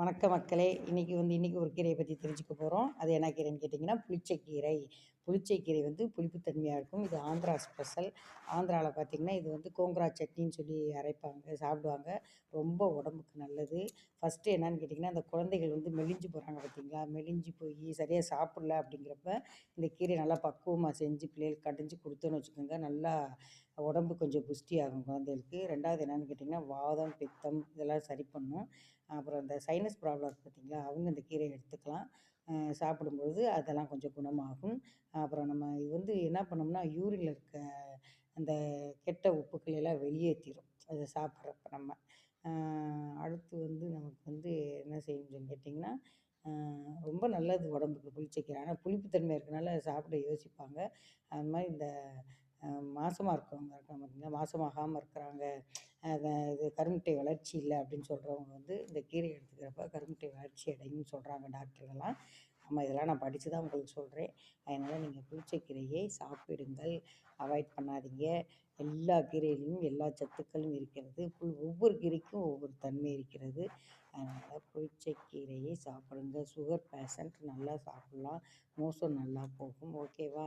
வணக்க மக்களே. இன்றைக்கி வந்து இன்றைக்கி ஒரு கீரையை பற்றி தெரிஞ்சுக்க போகிறோம் அது என்ன கீரைன்னு கேட்டிங்கன்னா புளிச்சக்கீரை. புளிச்சக்கீரை வந்து புளிப்புத்தன்மையாக இருக்கும். இது ஆந்திரா ஸ்பெஷல். ஆந்திராவில் பார்த்திங்கன்னா இது வந்து கோங்கரா சட்னின்னு சொல்லி அரைப்பாங்க சாப்பிடுவாங்க. ரொம்ப உடம்புக்கு நல்லது. ஃபஸ்ட்டு என்னன்னு கேட்டிங்கன்னா அந்த குழந்தைகள் வந்து மெலிஞ்சு போகிறாங்க பார்த்திங்களா மெலிஞ்சு போய் சரியாக சாப்பிடல அப்படிங்கிறப்ப இந்த கீரை நல்லா பக்குவமாக செஞ்சு பிள்ளைகளுக்கு கடைஞ்சி கொடுத்தோன்னு வச்சுக்கோங்க. நல்லா உடம்பு கொஞ்சம் புஷ்டி ஆகும் குழந்தைகளுக்கு. ரெண்டாவது என்னென்னு கேட்டிங்கன்னா வாதம் பித்தம் இதெல்லாம் சரி பண்ணும். அப்புறம் இந்த சைனஸ் ப்ராப்ளம் இருக்குது பார்த்திங்களா அவங்க இந்த கீரையை எடுத்துக்கலாம். சாப்பிடும்பொழுது அதெல்லாம் கொஞ்சம் குணமாகும். அப்புறம் நம்ம இது வந்து என்ன பண்ணோம்னா யூரியில் இருக்க அந்த கெட்ட உப்புக்களை எல்லாம் வெளியேற்றிடும் அதை சாப்பிட்றப்ப நம்ம. அடுத்து வந்து நமக்கு வந்து என்ன செய்யணும்னு கேட்டிங்கன்னா ரொம்ப நல்லது உடம்புக்கு புளிச்சக்கீரை. ஆனால் புளிப்புத்தன்மை இருக்கனால சாப்பிட யோசிப்பாங்க. அது மாதிரி இந்த மாதமாக இருக்கிறவங்க இருக்காங்க பார்த்திங்கன்னா மாதமாகாம இருக்கிறாங்க. இது கருமுட்டை வளர்ச்சி இல்லை அப்படின்னு சொல்கிறவங்க வந்து இந்த கீரை எடுத்துக்கிறப்ப கருமுட்டை வளர்ச்சி அடையும்னு சொல்கிறாங்க டாக்டர்கள்லாம் ஆமாம் இதெல்லாம் நான் படித்து தான் உங்களுக்கு சொல்கிறேன் அதனால் நீங்கள் புளிச்சக்கீரையை சாப்பிடுங்கள். அவாய்ட் பண்ணாதீங்க. எல்லா கீரையிலையும் எல்லா சத்துக்களும் இருக்கிறது. புல் ஒவ்வொரு கீரைக்கும் ஒவ்வொரு தன்மை இருக்கிறது. அதனால் புளிச்சக்கீரையை சாப்பிடுங்க. சுகர் பேஷண்ட் நல்லா சாப்பிட்லாம். மோசம் நல்லா போகும். ஓகேவா